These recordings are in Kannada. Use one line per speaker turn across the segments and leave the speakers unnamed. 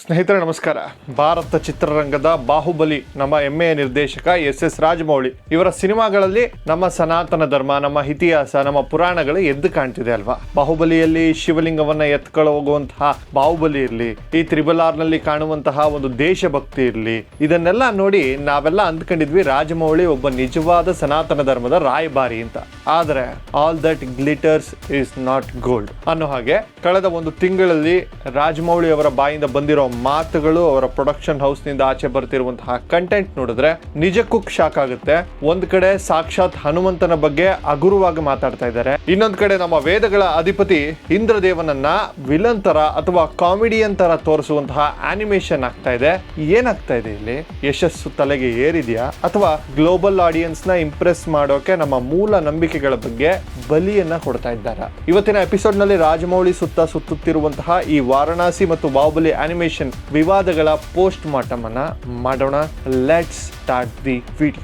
ಸ್ನೇಹಿತರೆ, ನಮಸ್ಕಾರ. ಭಾರತ ಚಿತ್ರರಂಗದ ಬಾಹುಬಲಿ ನಮ್ಮ ಹೆಮ್ಮೆಯ ನಿರ್ದೇಶಕ ಎಸ್ ಎಸ್ ರಾಜಮೌಳಿ ಇವರ ಸಿನಿಮಾಗಳಲ್ಲಿ ನಮ್ಮ ಸನಾತನ ಧರ್ಮ, ನಮ್ಮ ಇತಿಹಾಸ, ನಮ್ಮ ಪುರಾಣಗಳು ಎದ್ದು ಕಾಣ್ತಿದೆ ಅಲ್ವಾ? ಬಾಹುಬಲಿಯಲ್ಲಿ ಶಿವಲಿಂಗವನ್ನ ಎತ್ಕೊಳ್ಳೋ ಹೋಗುವಂತಹ ಬಾಹುಬಲಿ ಇರಲಿ, ಈ ತ್ರಿಬಲ್ ಆರ್ನಲ್ಲಿ ಕಾಣುವಂತಹ ಒಂದು ದೇಶಭಕ್ತಿ ಇರಲಿ, ಇದನ್ನೆಲ್ಲ ನೋಡಿ ನಾವೆಲ್ಲ ಅಂದ್ಕೊಂಡಿದ್ವಿ ರಾಜಮೌಳಿ ಒಬ್ಬ ನಿಜವಾದ ಸನಾತನ ಧರ್ಮದ ರಾಯಭಾರಿ ಅಂತ. ಆದರೆ all that glitters is not gold ಅನ್ನೋ ಹಾಗೆ, ಕಳೆದ ಒಂದು ತಿಂಗಳಲ್ಲಿ ರಾಜಮೌಳಿ ಅವರ ಬಾಯಿಂದ ಬಂದಿರೋ ಮಾತುಗಳು ಅವರ ಪ್ರೊಡಕ್ಷನ್ ಹೌಸ್ನಿಂದ ಆಚೆ ಬರ್ತಿರುವಂತಹ ಕಂಟೆಂಟ್ ನೋಡಿದ್ರೆ ನಿಜಕ್ಕೂ ಶಾಕ್ ಆಗುತ್ತೆ. ಒಂದ್ ಕಡೆ ಸಾಕ್ಷಾತ್ ಹನುಮಂತನ ಬಗ್ಗೆ ಅಗುರುವಾಗಿ ಮಾತಾಡ್ತಾ ಇದ್ದಾರೆ. ಇನ್ನೊಂದ್ ಕಡೆ ನಮ್ಮ ವೇದಗಳ ಅಧಿಪತಿ ಇಂದ್ರದೇವನನ್ನ ವಿಲನ್ ತರ ಅಥವಾ ಕಾಮಿಡಿಯನ್ ತರ ತೋರಿಸುವಂತಹ ಆನಿಮೇಷನ್ ಆಗ್ತಾ ಇದೆ. ಏನಾಗ್ತಾ ಇದೆ ಇಲ್ಲಿ? ಯಶಸ್ಸು ತಲೆಗೆ ಏರಿದೆಯಾ? ಅಥವಾ ಗ್ಲೋಬಲ್ ಆಡಿಯನ್ಸ್ನ ಇಂಪ್ರೆಸ್ ಮಾಡೋಕೆ ನಮ್ಮ ಮೂಲ ನಂಬಿಕೆಗಳ ಬಗ್ಗೆ ಬಲಿಯನ್ನ ಕೊಡ್ತಾ ಇದ್ದಾರೆ? ಇವತ್ತಿನ ಎಪಿಸೋಡ್ನಲ್ಲಿ ರಾಜಮೌಳಿ ಸುತ್ತ ಸುತ್ತುತ್ತಿರುವಂತಹ ಈ ವಾರಣಾಸಿ ಮತ್ತು ಬಾಹುಬಲಿ ಆನಿಮೇಷನ್ ವಿವಾದಗಳ ಪೋಸ್ಟ್ ಮಾರ್ಟಮ್ ಅನ್ನ ಮಾಡೋಣ ಲೆಟ್ಸ್ ಸ್ಟಾರ್ಟ್ ದಿ ವಿಡಿಯೋ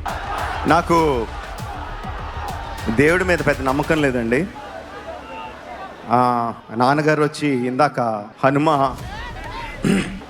నాకు దేవుడి మీద పెద్ద నమ్మకం లేదండి ఆ, నాన్నగారు వచ్చి ఇందాక హనుమ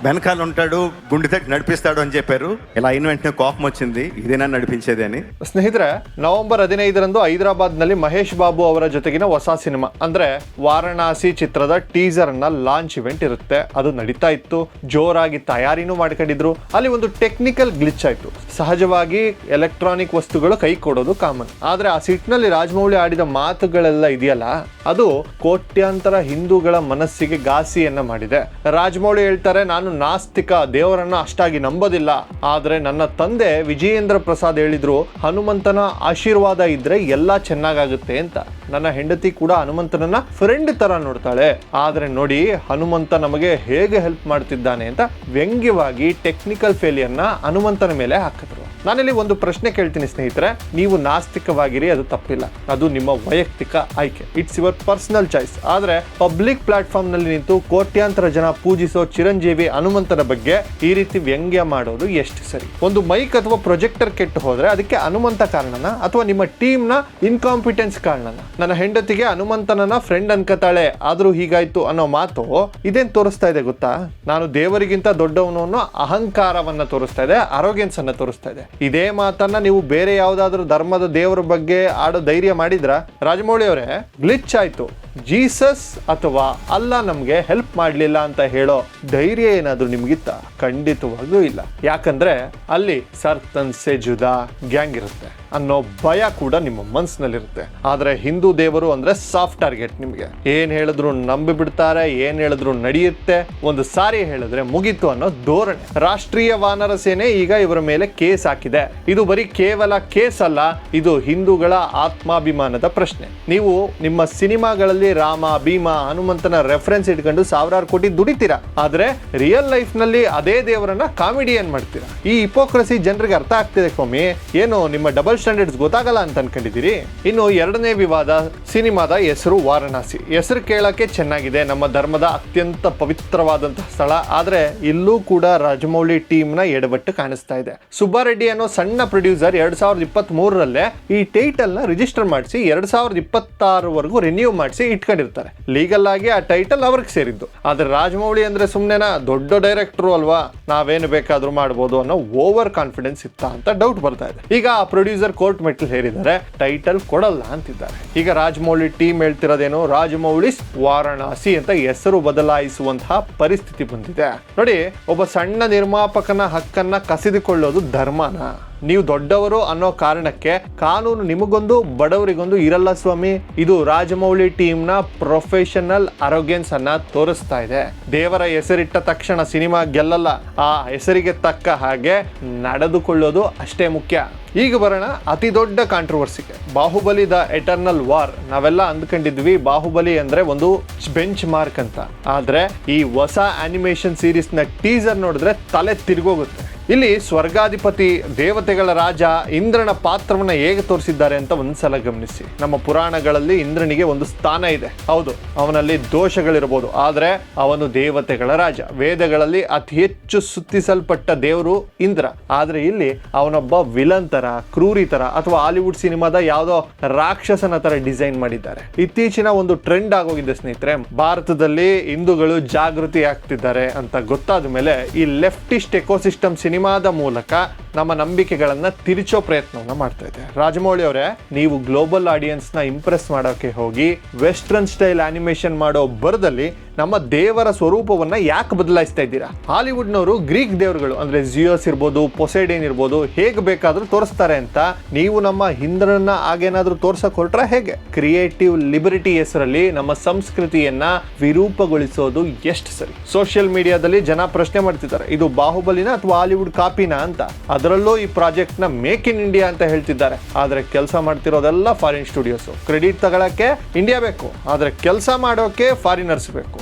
వెనకాల ఉంటాడు గుండె తట్టి నడిపిస్తాడు అని చెప్పారు ఇలా అయిన వెంటనే కోపం వచ్చింది ఇదేనా నడిపించేది అని
ಸ್ನೇಹಿತರೆ ನವೆಂಬರ್ ಹದಿನೈದರಂದು ಹೈದರಾಬಾದ್ ನಲ್ಲಿ ಮಹೇಶ್ ಬಾಬು ಅವರ ಜೊತೆಗಿನ ಹೊಸ ಸಿನಿಮಾ ಅಂದ್ರೆ ವಾರಣಾಸಿ ಚಿತ್ರದ ಟೀಸರ್ ಅನ್ನ ಲಾಂಚ್ ಇವೆಂಟ್ ಇರುತ್ತೆ ಅದು ನಡೀತಾ ಇತ್ತು ಜೋರಾಗಿ ತಯಾರಿನೂ ಮಾಡ್ಕೊಂಡಿದ್ರು ಅಲ್ಲಿ ಒಂದು ಟೆಕ್ನಿಕಲ್ ಗ್ಲಿಚ್ ಆಯ್ತು ಸಹಜವಾಗಿ ಎಲೆಕ್ಟ್ರಾನಿಕ್ ವಸ್ತುಗಳು ಕೈ ಕೊಡೋದು ಕಾಮನ್ ಆದ್ರೆ ಆ ಸಿಟ್ನಲ್ಲಿ ರಾಜಮೌಳಿ ಆಡಿದ ಮಾತುಗಳೆಲ್ಲ ಇದೆಯಲ್ಲ ಅದು ಕೋಟ್ಯಾಂತರ ಹಿಂದೂಗಳ ಮನಸ್ಸಿಗೆ ಘಾಸಿಯನ್ನ ಮಾಡಿದೆ ರಾಜಮೌಳಿ ಹೇಳ್ತಾರೆ ನಾನು ನಾಸ್ತಿಕ, ದೇವರನ್ನ ಅಷ್ಟಾಗಿ ನಂಬೋದಿಲ್ಲ. ಆದ್ರೆ ನನ್ನ ತಂದೆ ವಿಜಯೇಂದ್ರ ಪ್ರಸಾದ್ ಹೇಳಿದ್ರು, ಹನುಮಂತನ ಆಶೀರ್ವಾದ ಇದ್ರೆ ಎಲ್ಲ ಚೆನ್ನಾಗಾಗುತ್ತೆ ಅಂತ. ನನ್ನ ಹೆಂಡತಿ ಕೂಡ ಹನುಮಂತನನ್ನ ಫ್ರೆಂಡ್ ತರ ನೋಡ್ತಾಳೆ. ಆದ್ರೆ ನೋಡಿ, ಹನುಮಂತ ನಮಗೆ ಹೇಗೆ ಹೆಲ್ಪ್ ಮಾಡ್ತಿದ್ದಾನೆ ಅಂತ ವ್ಯಂಗ್ಯವಾಗಿ ಟೆಕ್ನಿಕಲ್ ಫೇಲಿಯರ್ನ ಹನುಮಂತನ ಮೇಲೆ ಹಾಕಿದ್ರು. ನಾನಿಲ್ಲಿ ಒಂದು ಪ್ರಶ್ನೆ ಕೇಳ್ತೀನಿ ಸ್ನೇಹಿತರೆ. ನೀವು ನಾಸ್ತಿಕವಾಗಿರಿ, ಅದು ತಪ್ಪಿಲ್ಲ. ಅದು ನಿಮ್ಮ ವೈಯಕ್ತಿಕ ಆಯ್ಕೆ. ಇಟ್ಸ್ ಯುವರ್ ಪರ್ಸನಲ್ ಚಾಯ್ಸ್ ಆದ್ರೆ ಪಬ್ಲಿಕ್ ಪ್ಲಾಟ್ಫಾರ್ಮ್ನಲ್ಲಿ ನಿಂತು ಕೋಟ್ಯಾಂತರ ಜನ ಪೂಜಿಸೋ ಚಿರಂಜೀವಿ ಹನುಮಂತನ ಬಗ್ಗೆ ಈ ರೀತಿ ವ್ಯಂಗ್ಯ ಮಾಡೋದು ಎಷ್ಟು ಸರಿ? ಒಂದು ಮೈಕ್ ಅಥವಾ ಪ್ರೊಜೆಕ್ಟರ್ ಕೆಟ್ಟು ಹೋದ್ರೆ ಅದಕ್ಕೆ ಹನುಮಂತ ಕಾರಣನ? ಅಥವಾ ನಿಮ್ಮ ಟೀಮ್ನ ಇನ್ಕಾಂಪಿಟೆನ್ಸ್ ಕಾರಣನ? ನನ್ನ ಹೆಂಡತಿಗೆ ಹನುಮಂತನನ್ನ ಫ್ರೆಂಡ್ ಅನ್ಕತಾಳೆ. ಆದ್ರೂ ಹೀಗಾಯ್ತು ಅನ್ನೋ ಮಾತು ಇದೇನ್ ತೋರಿಸ್ತಾ ಇದೆ ಗೊತ್ತಾ? ನಾನು ದೇವರಿಗಿಂತ ದೊಡ್ಡವನು ಅನ್ನೋ ಅಹಂಕಾರವನ್ನ ತೋರಿಸ್ತಾ ಇದೆ ಅರೋಗ್ಯನ್ಸ್ ಅನ್ನ ತೋರಿಸ್ತಾ ಇದೆ. ಇದೇ ಮಾತನ್ನ ನೀವು ಬೇರೆ ಯಾವ್ದಾದ್ರು ಧರ್ಮದ ದೇವರ ಬಗ್ಗೆ ಆಡೋ ಧೈರ್ಯ ಮಾಡಿದ್ರ? ರಾಜಮೌಳಿ ಅವರೇ ಗ್ಲಿಚ್ ಆಯ್ತು. ಜೀಸಸ್ ಅಥವಾ ಅಲ್ಲ ನಮ್ಗೆ ಹೆಲ್ಪ್ ಮಾಡ್ಲಿಲ್ಲ ಅಂತ ಹೇಳೋ ಧೈರ್ಯ ಏನಾದ್ರೂ ನಿಮ್ಗಿತ್ತ? ಖಂಡಿತವಾಗ್ಲೂ ಇಲ್ಲ. ಯಾಕಂದ್ರೆ ಅಲ್ಲಿ ಸರ್ತನ್ ಸೆ ಜುದಾ ಗ್ಯಾಂಗ್ ಇರುತ್ತೆ. ಅನ್ನೋ ಭಯ ಕೂಡ ನಿಮ್ಮ ಮನಸ್ಸಿನಲ್ಲಿರುತ್ತೆ ಆದ್ರೆ ಹಿಂದೂ ದೇವರು ಅಂದ್ರೆ ಸಾಫ್ಟ್ ಟಾರ್ಗೆಟ್ ನಿಮ್ಗೆ. ಏನ್ ಹೇಳಿದ್ರು ನಂಬಿ ಬಿಡ್ತಾರೆ, ಏನ್ ಹೇಳಿದ್ರು ನಡೆಯುತ್ತೆ, ಒಂದು ಸಾರಿ ಹೇಳಿದ್ರೆ ಮುಗೀತು ಅನ್ನೋ ಧೋರಣೆ. ರಾಷ್ಟ್ರೀಯ ವಾನರ ಸೇನೆ ಈಗ ಇವರ ಮೇಲೆ ಕೇಸ್ ಹಾಕಿದೆ. ಇದು ಬರೀ ಕೇವಲ ಕೇಸ್ ಅಲ್ಲ, ಇದು ಹಿಂದೂಗಳ ಆತ್ಮಾಭಿಮಾನದ ಪ್ರಶ್ನೆ. ನೀವು ನಿಮ್ಮ ಸಿನಿಮಾಗಳಲ್ಲಿ ರಾಮ, ಭೀಮ, ಹನುಮಂತನ ರೆಫರೆನ್ಸ್ ಇಟ್ಕೊಂಡು ಸಾವಿರಾರು ಕೋಟಿ ದುಡಿತೀರಾ. ಆದ್ರೆ ರಿಯಲ್ ಲೈಫ್ನಲ್ಲಿ ಅದೇ ದೇವರನ್ನ ಕಾಮಿಡಿಯನ್ ಮಾಡ್ತೀರಾ. ಈ ಹಿಪೋಕ್ರಸಿ ಜನರಿಗೆ ಅರ್ಥ ಆಗ್ತಿದೆ ಸ್ವಾಮಿ. ಏನು ನಿಮ್ಮ ಡಬಲ್ ಸ್ಟ್ಯಾಂಡರ್ಡ್ಸ್ ಗೊತ್ತಾಗಲ್ಲ ಅಂತ ಅನ್ಕೊಂಡಿದ್ದೀರಿ? ಇನ್ನು ಎರಡನೇ ವಿವಾದ ಸಿನಿಮಾದ ಹೆಸರು ವಾರಣಾಸಿ. ಹೆಸರು ಕೇಳಕ್ಕೆ ಚೆನ್ನಾಗಿದೆ. ನಮ್ಮ ಧರ್ಮದ ಅತ್ಯಂತ ಪವಿತ್ರವಾದಂತಹ ಸ್ಥಳ. ಆದ್ರೆ ಇಲ್ಲೂ ಕೂಡ ರಾಜಮೌಳಿ ಟೀಮ್ನ ಎಡವಟ್ಟು ಕಾಣಿಸ್ತಾ ಇದೆ. ಸುಬ್ಬಾರೆಡ್ಡಿ ಅನ್ನೋ ಸಣ್ಣ ಪ್ರೊಡ್ಯೂಸರ್ ಎರಡ್ ಸಾವಿರದ ಇಪ್ಪತ್ತ್ ಮೂರರಲ್ಲೇ ಈ ಟೈಟಲ್ನ ರಿಜಿಸ್ಟರ್ ಮಾಡಿಸಿ ಎರಡ್ ಸಾವಿರದ ಇಪ್ಪತ್ತಾರವರೆಗೂ ರಿನ್ಯೂ ಮಾಡಿಸಿ ಇಟ್ಕೊಂಡಿರ್ತಾರೆ. ಲೀಗಲ್ ಆಗಿ ಆ ಟೈಟಲ್ ಅವ್ರಿಗೆ ಸೇರಿದ್ದು. ಆದ್ರೆ ರಾಜಮೌಳಿ ಅಂದ್ರೆ ಸುಮ್ಮನೆನಾ ದೊಡ್ಡ ಡೈರೆಕ್ಟ್ರು ಅಲ್ವಾ? ನಾವೇನು ಬೇಕಾದ್ರೂ ಮಾಡ್ಬೋದು ಅನ್ನೋ ಓವರ್ ಕಾನ್ಫಿಡೆನ್ಸ್ ಇತ್ತ ಅಂತ ಡೌಟ್ ಬರ್ತಾ ಇದೆ. ಈಗ ಆ ಪ್ರೊಡ್ಯೂಸರ್ ಕೋರ್ಟ್ ಮೆಟ್ಟಿಲು ಹೇರಿದ್ದಾರೆ ಟೈಟಲ್ ಕೊಡಲ್ಲ ಅಂತಿದ್ದಾರೆ. ಈಗ ರಾಜಮೌಳಿ ಟೀಮ್ ಹೇಳ್ತಿರೋದೇನು? ರಾಜಮೌಳಿ ವಾರಣಾಸಿ ಅಂತ ಹೆಸರು ಬದಲಾಯಿಸುವಂತಹ ಪರಿಸ್ಥಿತಿ ಬಂದಿದೆ. ನೋಡಿ, ಒಬ್ಬ ಸಣ್ಣ ನಿರ್ಮಾಪಕನ ಹಕ್ಕನ್ನ ಕಸಿದುಕೊಳ್ಳೋದು ಧರ್ಮನ. ನೀವು ದೊಡ್ಡವರು ಅನ್ನೋ ಕಾರಣಕ್ಕೆ ಕಾನೂನು ನಿಮಗೊಂದು, ಬಡವರಿಗೊಂದು ಇರಲ್ಲ ಸ್ವಾಮಿ. ಇದು ರಾಜಮೌಳಿ ಟೀಮ್ನ ಪ್ರೊಫೆಷನಲ್ ಅರೋಗ್ಯನ್ಸ್ ಅನ್ನ ತೋರಿಸ್ತಾ ಇದೆ. ದೇವರ ಹೆಸರಿಟ್ಟ ತಕ್ಷಣ ಸಿನಿಮಾ ಗೆಲ್ಲಲ್ಲ. ಆ ಹೆಸರಿಗೆ ತಕ್ಕ ಹಾಗೆ ನಡೆದುಕೊಳ್ಳೋದು ಅಷ್ಟೇ ಮುಖ್ಯ. ಈಗ ಬರೋಣ ಅತಿ ದೊಡ್ಡ ಕಾಂಟ್ರವರ್ಸಿಗೆ ಬಾಹುಬಲಿ ದ ಎಟರ್ನಲ್ ವಾರ್ ನಾವೆಲ್ಲ ಅಂದ್ಕೊಂಡಿದ್ವಿ ಬಾಹುಬಲಿ ಅಂದ್ರೆ ಒಂದು ಬೆಂಚ್ ಮಾರ್ಕ್ ಅಂತ. ಆದ್ರೆ ಈ ಹೊಸ ಅನಿಮೇಷನ್ ಸೀರೀಸ್ನ ಟೀಸರ್ ನೋಡಿದ್ರೆ ತಲೆ ತಿರ್ಗೋಗುತ್ತೆ. ಇಲ್ಲಿ ಸ್ವರ್ಗಾಧಿಪತಿ ದೇವತೆಗಳ ರಾಜ ಇಂದ್ರನ ಪಾತ್ರವನ್ನ ಹೇಗೆ ತೋರಿಸಿದ್ದಾರೆ ಅಂತ ಒಂದ್ಸಲ ಗಮನಿಸಿ. ನಮ್ಮ ಪುರಾಣಗಳಲ್ಲಿ ಇಂದ್ರನಿಗೆ ಒಂದು ಸ್ಥಾನ ಇದೆ. ಹೌದು, ಅವನಲ್ಲಿ ದೋಷಗಳಿರಬಹುದು. ಆದರೆ ಅವನು ದೇವತೆಗಳ ರಾಜ. ವೇದಗಳಲ್ಲಿ ಅತಿ ಹೆಚ್ಚು ಸುತ್ತಿಸಲ್ಪಟ್ಟ ದೇವರು ಇಂದ್ರ. ಆದ್ರೆ ಇಲ್ಲಿ ಅವನೊಬ್ಬ ವಿಲನ್ ತರ, ಕ್ರೂರಿ ತರ ಅಥವಾ ಹಾಲಿವುಡ್ ಸಿನಿಮಾದ ಯಾವುದೋ ರಾಕ್ಷಸನ ತರ ಡಿಸೈನ್ ಮಾಡಿದ್ದಾರೆ. ಇತ್ತೀಚಿನ ಒಂದು ಟ್ರೆಂಡ್ ಆಗೋಗಿದೆ ಸ್ನೇಹಿತರೆ, ಭಾರತದಲ್ಲಿ ಹಿಂದೂಗಳು ಜಾಗೃತಿ ಆಗ್ತಿದ್ದಾರೆ ಅಂತ ಗೊತ್ತಾದ ಮೇಲೆ ಈ ಲೆಫ್ಟಿಸ್ಟ್ ಎಕೋಸಿಸ್ಟಮ್ ಸಿನಿಮಾದ ಮೂಲಕ ನಮ್ಮ ನಂಬಿಕೆಗಳನ್ನು ತಿರುಚೋ ಪ್ರಯತ್ನವನ್ನ ಮಾಡ್ತಾ ಇದೆ. ರಾಜಮೌಳಿ ಅವರೇ, ನೀವು ಗ್ಲೋಬಲ್ ಆಡಿಯನ್ಸ್ನ ಇಂಪ್ರೆಸ್ ಮಾಡೋಕೆ ಹೋಗಿ ವೆಸ್ಟರ್ನ್ ಸ್ಟೈಲ್ ಅನಿಮೇಷನ್ ಮಾಡೋ ಬರದಲ್ಲಿ ನಮ್ಮ ದೇವರ ಸ್ವರೂಪವನ್ನ ಯಾಕೆ ಬದಲಾಯಿಸ್ತಾ ಇದ್ದೀರಾ? ಹಾಲಿವುಡ್ನವರು ಗ್ರೀಕ್ ದೇವರುಗಳು, ಅಂದ್ರೆ ಜಿಯೋಸ್ ಇರ್ಬೋದು, ಪೊಸೈಡೇನ್ ಇರ್ಬೋದು, ಹೇಗೆ ಬೇಕಾದರೂ ತೋರಿಸ್ತಾರೆ ಅಂತ ನೀವು ನಮ್ಮ ಹಿಂದರನ್ನ ಹಾಗೇನಾದ್ರೂ ತೋರ್ಸಕ್ ಹೊರಟ್ರೆ ಹೇಗೆ? ಕ್ರಿಯೇಟಿವ್ ಲಿಬರಿಟಿ ಹೆಸರಲ್ಲಿ ನಮ್ಮ ಸಂಸ್ಕೃತಿಯನ್ನ ವಿರೂಪಗೊಳಿಸೋದು ಎಷ್ಟು ಸರಿ. ಸೋಷಿಯಲ್ ಮೀಡಿಯಾದಲ್ಲಿ ಜನ ಪ್ರಶ್ನೆ ಮಾಡ್ತಿದ್ದಾರೆ, ಇದು ಬಾಹುಬಲಿನ ಅಥವಾ ಹಾಲಿವುಡ್ ಕಾಪಿನ ಅಂತ? ಅದರಲ್ಲೂ ಈ ಪ್ರಾಜೆಕ್ಟ್ನ ಮೇಕ್ ಇನ್ ಇಂಡಿಯಾ ಅಂತ ಹೇಳ್ತಿದ್ದಾರೆ. ಆದ್ರೆ ಕೆಲಸ ಮಾಡ್ತಿರೋದೆಲ್ಲ ಫಾರಿನ್ ಸ್ಟುಡಿಯೋಸ್ ಕ್ರೆಡಿಟ್ ತಗೊಳಕ್ಕೆ ಇಂಡಿಯಾ ಬೇಕು, ಆದ್ರೆ ಕೆಲಸ ಮಾಡೋಕೆ ಫಾರಿನರ್ಸ್ ಬೇಕು.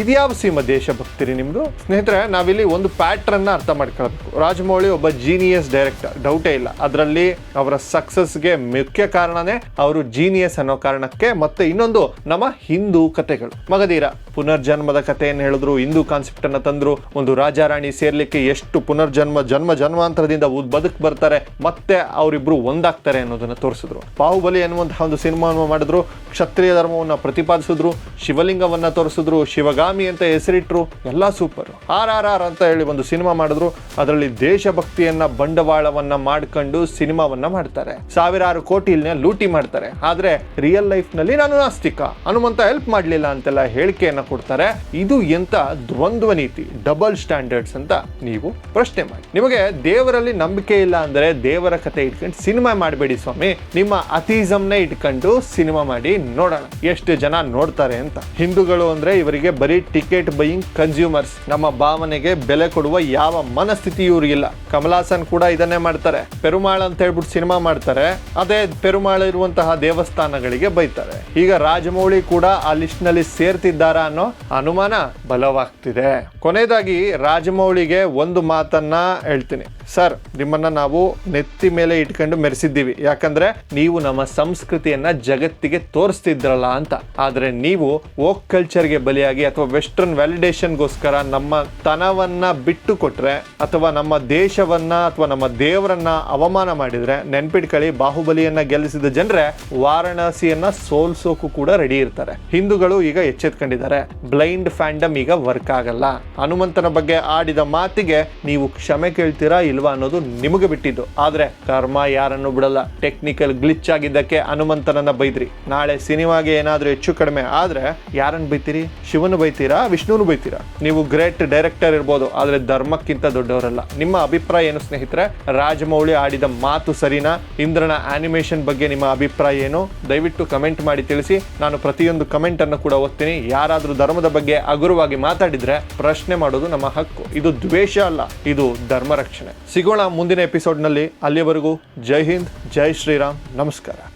ಇದ್ಯಾವ ಸೀಮ ದೇಶಭಕ್ತಿರಿ ನಿಮ್ಮದು ಸ್ನೇಹಿತರೆ, ನಾವಿಲ್ಲಿ ಒಂದು ಪ್ಯಾಟ್ರನ್ನ ಅರ್ಥ ಮಾಡ್ಕೊಳ್ಬೇಕು ರಾಜಮೌಳಿ ಒಬ್ಬ ಜೀನಿಯಸ್ ಡೈರೆಕ್ಟರ್ ಡೌಟೇ ಇಲ್ಲ. ಅದರಲ್ಲಿ ಅವರ ಸಕ್ಸಸ್ಗೆ ಮುಖ್ಯ ಕಾರಣನೇ ಅವರು ಜೀನಿಯಸ್ ಅನ್ನೋ ಕಾರಣಕ್ಕೆ ಮತ್ತೆ ಇನ್ನೊಂದು ನಮ್ಮ ಹಿಂದೂ ಕಥೆಗಳು ಮಗಧೀರ, ಪುನರ್ಜನ್ಮದ ಕಥೆಯನ್ನು ಹೇಳಿದ್ರು, ಹಿಂದೂ ಕಾನ್ಸೆಪ್ಟ್ ಅನ್ನ ತಂದ್ರು, ಒಂದು ರಾಜಾರಾಣಿ ಸೇರ್ಲಿಕ್ಕೆ ಎಷ್ಟು ಪುನರ್ಜನ್ಮ, ಜನ್ಮ ಜನ್ಮಾಂತರದಿಂದ ಬದುಕ್ ಬರ್ತಾರೆ, ಮತ್ತೆ ಅವರಿಬ್ರು ಒಂದಾಗ್ತಾರೆ ಅನ್ನೋದನ್ನ ತೋರಿಸಿದ್ರು. ಬಾಹುಬಲಿ ಅನ್ನುವಂತಹ ಒಂದು ಸಿನಿಮಾವನ್ನು ಮಾಡಿದ್ರು, ಕ್ಷತ್ರಿಯ ಧರ್ಮವನ್ನ ಪ್ರತಿಪಾದಿಸಿದ್ರು, ಶಿವಲಿಂಗವನ್ನ ತೋರಿಸಿದ್ರು ಶಿವಗಾಮಿ ಅಂತ ಹೆಸರಿಟ್ಟರು ಎಲ್ಲ ಸೂಪರ್. ಆರ್ ಆರ್ ಆರ್ ಅಂತ ಹೇಳಿ ಒಂದು ಸಿನಿಮಾ ಮಾಡಿದ್ರು. ಅದರಲ್ಲಿ ದೇಶಭಕ್ತಿಯನ್ನ, ಬಂಡವಾಳವನ್ನ ಮಾಡ್ಕೊಂಡು ಸಿನಿಮಾವನ್ನ ಮಾಡ್ತಾರೆ. ಸಾವಿರಾರು ಕೋಟಿ ಲೂಟಿ ಮಾಡ್ತಾರೆ. ಆದ್ರೆ ರಿಯಲ್ ಲೈಫ್ನಲ್ಲಿ ನಾನು ನಾಸ್ತಿಕ. ಹನುಮಂತ ಹೆಲ್ಪ್ ಮಾಡಲಿಲ್ಲ ಅಂತೆಲ್ಲ ಹೇಳಿಕೆಯನ್ನ ಕೊಡ್ತಾರೆ. ಇದು ಎಂತ ದ್ವಂದ್ವ ನೀತಿ ಡಬಲ್ ಸ್ಟ್ಯಾಂಡರ್ಡ್ಸ್ ಅಂತ ನೀವು ಪ್ರಶ್ನೆ ಮಾಡಿ. ನಿಮಗೆ ದೇವರಲ್ಲಿ ನಂಬಿಕೆ ಇಲ್ಲ ಅಂದ್ರೆ ದೇವರ ಕತೆ ಇಟ್ಕೊಂಡು ಸಿನಿಮಾ ಮಾಡಬೇಡಿ ಸ್ವಾಮಿ. ನಿಮ್ಮ ಅತೀಸಮ್ನೇ ಇಟ್ಕೊಂಡು ಸಿನಿಮಾ ಮಾಡಿ ನೋಡೋಣ. ಎಷ್ಟು ಜನ ನೋಡ್ತಾರೆ ಅಂತ. ಹಿಂದೂಗಳು ಅಂದ್ರೆ ಇವರಿಗೆ ಬರೀ ಟಿಕೆಟ್ ಬೈಯಿಂಗ್ ಕನ್ಸ್ಯೂಮರ್ಸ್. ನಮ್ಮ ಭಾವನೆಗೆ ಬೆಲೆ ಕೊಡುವ ಯಾವ ಮನಸ್ಥಿತಿ ಇವ್ರಿಗಿಲ್ಲ. ಕಮಲಾಸನ್ ಕೂಡ ಇದನ್ನೇ ಮಾಡ್ತಾರೆ. ಪೆರುಮಾಳ್ ಅಂತ ಹೇಳ್ಬಿಟ್ಟು ಸಿನಿಮಾ ಮಾಡ್ತಾರೆ. ಅದೇ ಪೆರುಮಾಳ್ ಇರುವಂತಹ ದೇವಸ್ಥಾನಗಳಿಗೆ ಬೈತಾರೆ. ಈಗ ರಾಜಮೌಳಿ ಕೂಡ ಆ ಲಿಸ್ಟ್ನಲ್ಲಿ ಸೇರ್ತಿದ್ದಾರಾ ಅನ್ನೋ ಅನುಮಾನ ಬಲವಾಗ್ತಿದೆ. ಕೊನೆಯದಾಗಿ ರಾಜಮೌಳಿಗೆ ಒಂದು ಮಾತನ್ನ ಹೇಳ್ತೀನಿ. ಸರ್, ನಿಮ್ಮನ್ನ ನಾವು ನೆತ್ತಿ ಮೇಲೆ ಇಟ್ಕೊಂಡು ಮೆರೆಸಿದ್ದೀವಿ. ಯಾಕಂದ್ರೆ ನೀವು ನಮ್ಮ ಸಂಸ್ಕೃತಿಯನ್ನ ಜಗತ್ತಿಗೆ ತೋರಿಸ್ತಿದ್ರಲ್ಲ ಅಂತ. ಆದ್ರೆ ನೀವು ಓಕ್ ಕಲ್ಚರ್ಗೆ ಬಲಿಯಾಗಿ ಅಥವಾ ವೆಸ್ಟರ್ನ್ ವ್ಯಾಲಿಡೇಷನ್ಗೋಸ್ಕರ ನಮ್ಮ ತನವನ್ನ ಬಿಟ್ಟು ಕೊಟ್ರೆ ಅಥವಾ ನಮ್ಮ ದೇಶವನ್ನ ಅಥವಾ ನಮ್ಮ ದೇವರನ್ನ ಅವಮಾನ ಮಾಡಿದ್ರೆ, ನೆನ್ಪಿಟ್ಕೊಳ್ಳಿ, ಬಾಹುಬಲಿಯನ್ನ ಗೆಲ್ಲಿಸಿದ ಜನರೇ ವಾರಣಾಸಿಯನ್ನ ಸೋಲ್ಸೋಕು ಕೂಡ ರೆಡಿ ಇರ್ತಾರೆ. ಹಿಂದೂಗಳು ಈಗ ಎಚ್ಚೆತ್ಕೊಂಡಿದ್ದಾರೆ. ಬ್ಲೈಂಡ್ ಫ್ಯಾಂಡಮ್ ಈಗ ವರ್ಕ್ ಆಗಲ್ಲ. ಹನುಮಂತನ ಬಗ್ಗೆ ಆಡಿದ ಮಾತಿಗೆ ನೀವು ಕ್ಷಮೆ ಕೇಳ್ತೀರಾ ಇಲ್ವಾ ಅನ್ನೋದು ನಿಮಗೆ ಬಿಟ್ಟಿದ್ದು. ಆದ್ರೆ ಕರ್ಮ ಯಾರನ್ನು ಬಿಡಲ್ಲ. ಟೆಕ್ನಿಕಲ್ ಗ್ಲಿಚ್ ಆಗಿದ್ದಕ್ಕೆ ಹನುಮಂತನನ್ನ ಬೈದ್ರಿ. ನಾಳೆ ಸಿನಿಮಾಗೆ ಏನಾದ್ರೂ ಹೆಚ್ಚು ಕಡಿಮೆ ಆದ್ರೆ ಯಾರನ್ನ ಬೈತೀರಿ? ಶಿವನು ಬೈತೀರಾ? ವಿಷ್ಣುನು ಬೈತೀರಾ? ನೀವು ಗ್ರೇಟ್ ಡೈರೆಕ್ಟರ್ ಇರ್ಬೋದು, ಆದ್ರೆ ಧರ್ಮಕ್ಕಿಂತ ದೊಡ್ಡವರಲ್ಲ. ನಿಮ್ಮ ಅಭಿಪ್ರಾಯ ಏನು ಸ್ನೇಹಿತರೆ? ರಾಜಮೌಳಿ ಆಡಿದ ಮಾತು ಸರಿನಾ? ಇಂದ್ರನ ಆನಿಮೇಷನ್ ಬಗ್ಗೆ ನಿಮ್ಮ ಅಭಿಪ್ರಾಯ ಏನು? ದಯವಿಟ್ಟು ಕಮೆಂಟ್ ಮಾಡಿ ತಿಳಿಸಿ. ನಾನು ಪ್ರತಿಯೊಂದು ಕಮೆಂಟ್ ಅನ್ನು ಕೂಡ ಓದ್ತೀನಿ. ಯಾರಾದ್ರೂ ಧರ್ಮದ ಬಗ್ಗೆ ಹಗುರವಾಗಿ ಮಾತಾಡಿದ್ರೆ ಪ್ರಶ್ನೆ ಮಾಡೋದು ನಮ್ಮ ಹಕ್ಕು. ಇದು ದ್ವೇಷ ಅಲ್ಲ, ಇದು ಧರ್ಮ ರಕ್ಷಣೆ ಸಿಗೋಣ ಮುಂದಿನ ಎಪಿಸೋಡ್ನಲ್ಲಿ ಅಲ್ಲಿಯವರೆಗೂ ಜೈ ಹಿಂದ್ ಜೈ ಶ್ರೀರಾಮ್. ನಮಸ್ಕಾರ.